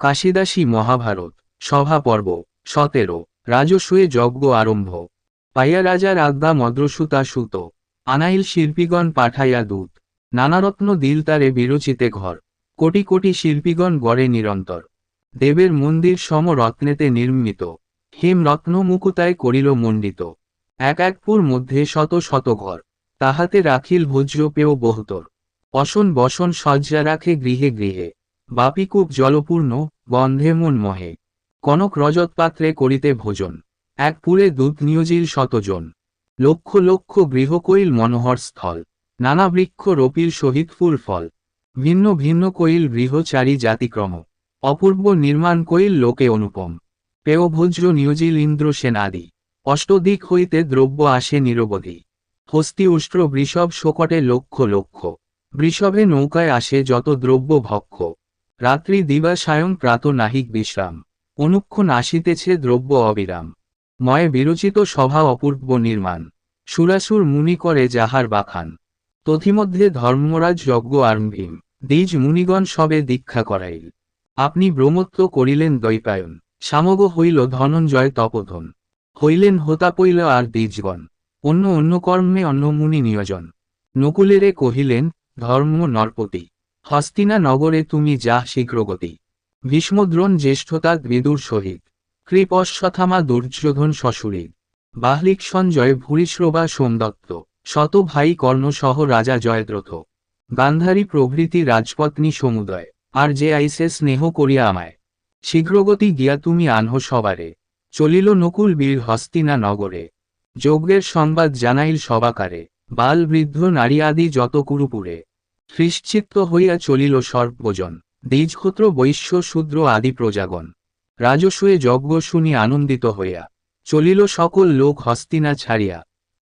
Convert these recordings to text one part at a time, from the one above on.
কাশিদাসী মহাভারত, সভা পর্ব, সতেরো, রাজস্বয়ে যজ্ঞ আরম্ভ। পাইয়া রাজার আজ্ঞা মদ্রসুতা সুত, আনাইল শিল্পীগণ পাঠাইয়া দূত। নানারত্ন দিল তারে বিরচিতে ঘর। কোটি কোটি শিল্পীগণ গড়ে নিরন্তর। দেবের মন্দির সম রত্নেতে নির্মিত। হেম রত্ন মুকুতায় করিল মণ্ডিত। এক একপুর মধ্যে শত শত ঘর। তাহাতে রাখিল ভোজ্য পেয় বহুতর। অসন বসন সজ্জা রাখে গৃহে গৃহে। বাপিকূপ জলপূর্ণ, গন্ধে মন মহে কনক রজত পাত্রে করিতে ভোজন। এক পুরে দুধ নিয়োজিল শতজন। লক্ষ লক্ষ গৃহকৈল মনোহর স্থল। নানা বৃক্ষ রপিল সহিত ফুল ফল। ভিন্ন ভিন্ন কৈল গৃহচারী জাতিক্রম। অপূর্ব নির্মাণ কৈল লোকে অনুপম। পেয় ভোজ্য নিয়োজিল ইন্দ্র সেন আদি অষ্টদিক হইতে দ্রব্য আসে নিরবধি। হস্তি উষ্ট্র বৃষভ শোকটে লক্ষ লক্ষ। বৃষভে নৌকায় আসে যত দ্রব্য ভক্ষ। রাত্রি দিবা সায়ং প্রাত নাহিক বিশ্রাম। অনুক্ষণ আসিতেছে দ্রব্য অবিরাম। ময়ে বিরচিত সভা অপূর্ব নির্মাণ। সুরাসুর মুনি করে যাহার বাখান। তথিমধ্যে ধর্মরাজ যজ্ঞ আরম্ভীম। দ্বিজ মুনিগণ সবে দীক্ষা করাইল। আপনি ব্রহ্মত্ব করিলেন দৈপায়ন। সামগ হইল ধনঞ্জয় তপোধন। হইলেন হোতাপৈল আর দ্বিজগণ। অন্য অন্য কর্মে অন্য মুনি নিয়োজন। নকুলেরে কহিলেন, ধর্ম নরপতি। হস্তিনা নগরে তুমি যা শীঘ্রগতি। ভীষ্মদ্রোণ জ্যেষ্ঠতা বিদুর সহিত। কৃপ অশ্বথামা দুর্যোধন শ্বশুরী বাহলিক সঞ্জয় ভূরিশ্রবা সোমদত্ত। শত ভাই কর্ণসহ রাজা জয়দ্রথ। গান্ধারী প্রভৃতি রাজপত্নী সমুদয়। আর যে আইসে স্নেহ করিয়া আমায়। শীঘ্রগতি গিয়া তুমি আনহ সবারে। চলিল নকুল বীর হস্তিনা নগরে যজ্ঞের সংবাদ জানাইল সবাকারে। বাল বৃদ্ধ নারী আদি যত কুরুপুরে। হৃশ্চিত্ত হইয়া চলিল সর্বজন। দ্বিজক্ষত্র বৈশ্য, শূদ্র আদি প্রজাগণ। রাজস্বয়ে যজ্ঞ শুনি আনন্দিত হইয়া। চলিল সকল লোক হস্তিনা ছাড়িয়া।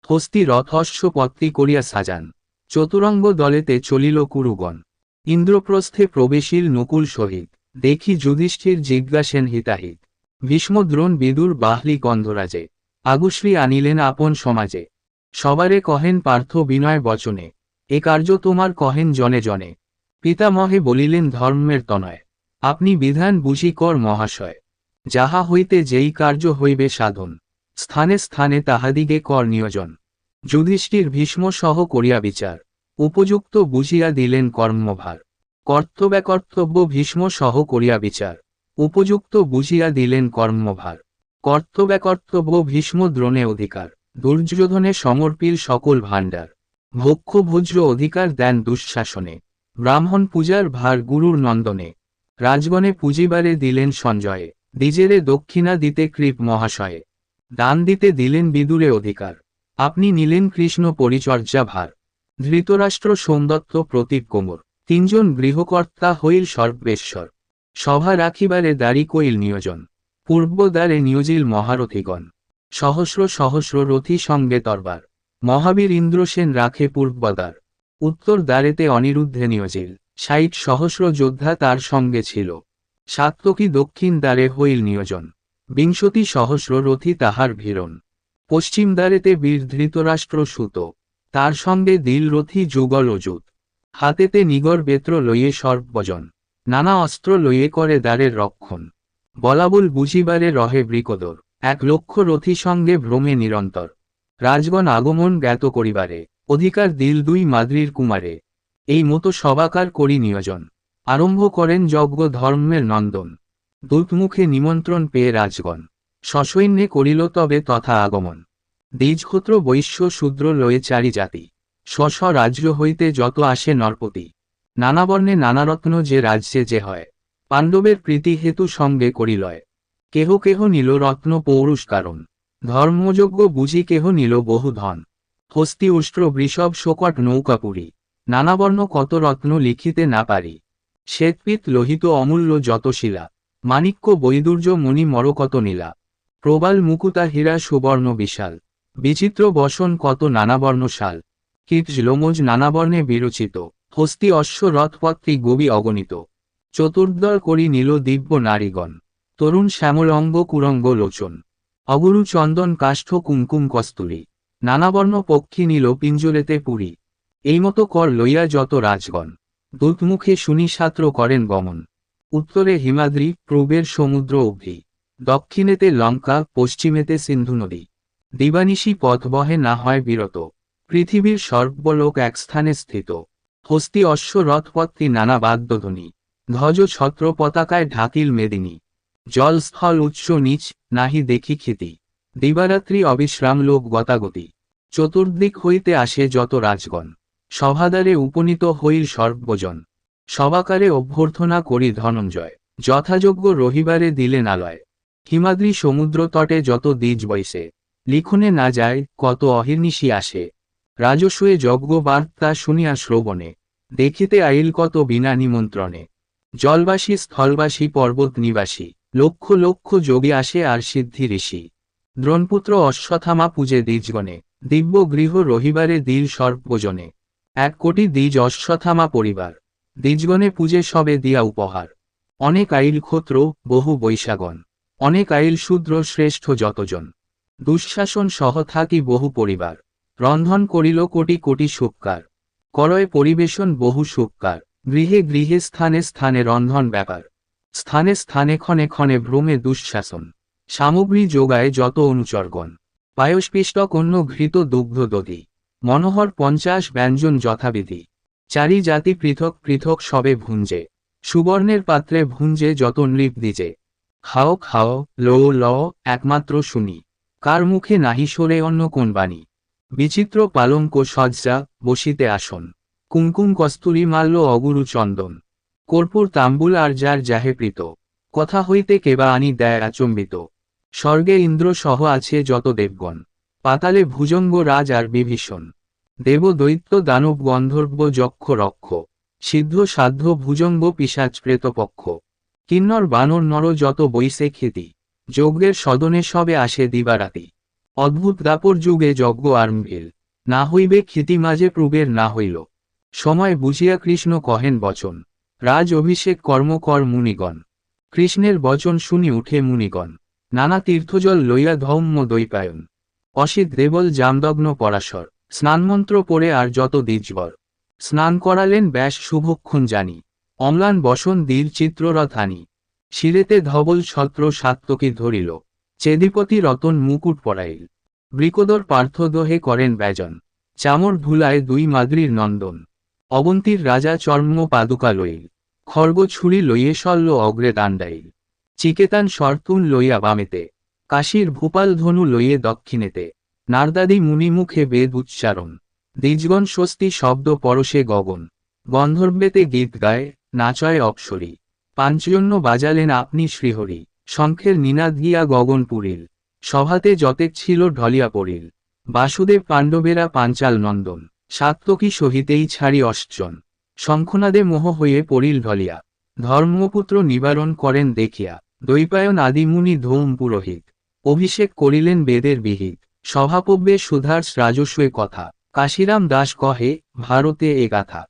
হস্তি রথস্য পত্তি করিয়া সাজান। চতুরঙ্গ দলেতে চলিল কুরুগণ। ইন্দ্রপ্রস্থে প্রবেশীল নকুল সহিত। দেখি যুধিষ্ঠির জিজ্ঞাসেন হিতাহিত। ভীষ্মদ্রোণ বিদুর বাহলি গন্ধরাজে আগুশ্রী আনিলেন আপন সমাজে। সবারে কহেন পার্থ বিনয় বচনে। এ কার্য তোমার কহেন জনে জনে। পিতামহে বলিলেন ধর্মের তনয়। আপনি বিধান বুঝি কর মহাশয়। যাহা হইতে যেই কার্য হইবে সাধন। স্থানে স্থানে তাহাদিগে কর নিয়োজন। যুধিষ্ঠির ভীষ্ম সহ করিয়া বিচার। উপযুক্ত বুঝিয়া দিলেন কর্মভার। কর্তব্যকর্তব্য ভীষ্ম সহ করিয়া বিচার। উপযুক্ত বুঝিয়া দিলেন কর্মভার। কর্তব্যকর্তব্য ভীষ্ম দ্রোণে অধিকার। দুর্যোধনে সমর্পিল সকল ভাণ্ডার। ভক্ষ ভোজ্য অধিকার দেন দুঃশাসনে। ব্রাহ্মণ পূজার ভার গুরুর নন্দনে। রাজগণে পুঁজিবারে দিলেন সঞ্জয়ে। দ্বিজেরে দক্ষিণা দিতে কৃপ মহাশয়ে। দান দিতে দিলেন বিদুরে অধিকার। আপনি নিলেন কৃষ্ণ পরিচর্যা ভার। ধৃতরাষ্ট্র সোমদত্ত প্রতীপ কোমর। তিনজন গৃহকর্তা হইল সর্বেশ্বর। সভা রাখিবারে দাড়ি কইল নিয়োজন। পূর্বদ্বারে নিয়োজিল মহারথীগণ। সহস্র সহস্র রথী সঙ্গে তরবার। মহাবীর ইন্দ্রসেন রাখে পূর্বদ্বার উত্তর দ্বারেতে অনিরুদ্ধে নিয়োজিল। ষাট সহস্র যোদ্ধা তার সঙ্গে ছিল। সাত্তকী দক্ষিণ দ্বারে হইল নিয়োজন। বিংশতি সহস্র রথী তাহার ভিড়ন পশ্চিম দ্বারেতে বীর ধৃতরাষ্ট্র সুত। তার সঙ্গে দিলরথি যুগল অযুত। হাতেতে নিগর বেত্র লইয়ে সর্বজন। নানা অস্ত্র লইয়ে করে দ্বারের রক্ষণ। বলাবুল বুঝিবারে রহে বৃকদর। এক লক্ষ রথী সঙ্গে ভ্রমে নিরন্তর। রাজগণ আগমন জ্ঞাত করিবারে, অধিকার দিল দুই মাদ্রির কুমারে। এই মতো সবাকার করি নিয়োজন। আরম্ভ করেন যজ্ঞ ধর্মের নন্দন। দূতমুখে নিমন্ত্রণ পেয়ে রাজগণ। সসৈন্যে করিল তবে তথা আগমন। দ্বিজক্ষত্র বৈশ্য শূদ্র লয়ে চারি জাতি। স্ব রাজ্য হইতে যত আসে নরপতি। নানা বর্ণে নানা রত্ন যে রাজ্যে যে হয়। পাণ্ডবের প্রীতি হেতু সঙ্গে করিলয়। কেহ কেহ নিল রত্ন পৌরুষ কারণ। ধর্মযোগ্য বুঝি কেহ নিল বহু ধন। হস্তি, উষ্ট্র, বৃষভ, শোকট, নৌকাপুরী। নানাবর্ণ কত রত্ন লিখিতে না পারি। শ্বেতপিত, লোহিত, অমূল্য যত শিলা। মাণিক্য, বৈদুর্য মণি মরকত নীলা। প্রবাল, মুকুতা, হীরা, সুবর্ণ, বিশাল। বিচিত্র, বসন, কত নানাবর্ণ শাল। কীট, লোমজ, নানাবর্ণে বিরচিত। হস্তি, অশ্ব, রথপত্রী, গবি অগণিত। চতুর্দল করি নীল দিব্য নারীগণ। তরুণ শ্যামল অঙ্গ কুরঙ্গ, লোচন। অগুরু চন্দন কাষ্ঠ কুমকুম কস্তুরী। নানাবর্ণ পক্ষী নিল পিঞ্জরেতে পুরী। এই মতো কর লইয়া যত রাজগণ। দূতমুখে শুনি ছাত্র করেন গমন। উত্তরে হিমাদ্রি পূর্বের সমুদ্র অবধি। দক্ষিণেতে লঙ্কা, পশ্চিমেতে সিন্ধু নদী। দিবানিশি পথ বহে না হয় বিরত। পৃথিবীর সর্বলোক এক স্থানে স্থিত। হস্তি অশ্ব রথপত্তি নানা বাদ্যধ্বনি। ধ্বজ ছত্র পতাকায় ঢাকিল মেদিনী। জলস্থল উৎস নিচ, নাহি দেখি খ্যাতি দিবারাত্রি অবিশ্রাম লোক গতাগতি। চতুর্দিক হইতে আসে যত রাজগণ। সভাদারে উপনীত হইল সর্বজন। সবাকারে অভ্যর্থনা করি ধনঞ্জয়। যথাযোগ্য রহিবারে দিলেন আলয় হিমাদ্রি সমুদ্র তটে যত দ্বীজ বইসে। লিখনে না যায়, কত অহির্নিশি আসে। রাজস্বয়ে যজ্ঞ বার্তা শুনিয়া শ্রবণে। দেখিতে আইল কত বিনা নিমন্ত্রণে। জলবাসী, স্থলবাসী, পর্বত নিবাসী। লক্ষ লক্ষ যোগী আসে আর সিদ্ধি ঋষি। দ্রোণপুত্র অশ্বথামা পূজে দ্বিজগণে, দিব্য গৃহ রহিবারে দিল সর্বজনে এক কোটি দ্বিজ অশ্বথামা পরিবার। দ্বিজগণে পূজে সবে দিয়া উপহার। অনেক আইল ক্ষত্র, বহু বৈশাগণ। অনেক আইল শূদ্র শ্রেষ্ঠ যতজন। দুঃশাসন সহ থাকি বহু পরিবার। রন্ধন করিল কোটি কোটি সুপকার। করয় পরিবেশন বহু সুপকার। গৃহে গৃহে স্থানে স্থানে রন্ধন ব্যাপার। স্থানে স্থানে ক্ষণে ক্ষণে ভ্রমে দুঃশাসন। সামগ্রী যোগায় যত অনুচরগণ। পায়সপিষ্টক অন্য ঘৃত দুগ্ধ দধি। মনোহর পঞ্চাশ ব্যঞ্জন যথাবিধি। চারি জাতি পৃথক পৃথক সবে ভুঞ্জে। সুবর্ণের পাত্রে ভুঞ্জে যত নৃপ দিজে খাও খাও লো ল একমাত্র শুনি। কার মুখে নাহি সরে অন্য কোন বাণী? বিচিত্র পালঙ্ক সজ্জা বসিতে আসন। কুমকুম কস্তুরী মাল্য অগুরু চন্দন। কর্পূর তাম্বুল আর যার যাহে প্রীত। কথা হইতে কেবা আনি দেয় আচম্বিত। স্বর্গে ইন্দ্র সহ আছে যত দেবগণ। পাতালে ভুজঙ্গ রাজ আর বিভীষণ। দেব দৈত্য দানব গন্ধর্ব যক্ষ রক্ষ। সিদ্ধ সাধ্য ভুজঙ্গ পিসাচ প্রেতপক্ষ কিন্নর বানর নর যত বৈশে খ্যাতি যজ্ঞের সদনে সবে আসে দিবারাতি। অদ্ভুত দাপর যুগে যজ্ঞ আরম্ভিল না হইবে খ্যাতি মাঝে প্রবের না হইল। সময় বুঝিয়া কৃষ্ণ কহেন বচন। রাজ অভিষেক কর্মকর মুনিগণ। কৃষ্ণের বচন শুনি উঠে মুনিগণ। নানা তীর্থজল লইয়া ধৌম্য দৈপায়ন। অসিত দেবল জামদগ্ন পরাশর। স্নানমন্ত্র পড়ে আর যত দ্বিজবর। স্নান করালেন ব্যাস শুভক্ষণ জানি। অম্লান বসন দীর চিত্ররথ আনি শিরেতে ধবল ছত্র সাত্তকী ধরিল। চেদিপতি রতন মুকুট পরাইল। বৃকদর পার্থদোহে করেন ব্যজন। চামর ধুলায় দুই মাদ্রির নন্দন। অবন্তীর রাজা চর্ম পাদুকা লইল। খর্গ ছুরি লইয়ে শল্য অগ্রে দাণ্ডাইল চিকেতান শর্তুন লইয়া বামেতে, কাশীর ভূপাল ধনু লইয়ে দক্ষিণেতে, নারদাদি মুনিমুখে বেদ উচ্চারণ। দ্বিজগণ স্বস্তি শব্দ পরশে গগন। গন্ধর্বেতে গীত গায়, নাচয় অপসরী। পাঞ্চজন্য বাজালেন আপনি শ্রীহরি। শঙ্খের নিনাদ গিয়া গগন পুরিল। সভাতে যতেক ছিল ঢলিয়া পড়িল। বাসুদেব পাণ্ডবেরা পাঞ্চাল নন্দন। সাত্তকী সহিতেই ছাড়ি অশ্চন শঙ্খনাদে মোহ হয়ে পড়িল ঢলিয়া। ধর্মপুত্র নিবারণ করেন দেখিয়া। দৈপায়ন আদিমুনি ধৌম পুরোহিত। অভিষেক করিলেন বেদের বিহিত। সভাপব্যে সুধার্স রাজস্বে কথা। কাশিরাম দাস কহে, ভারতে এ গাথা।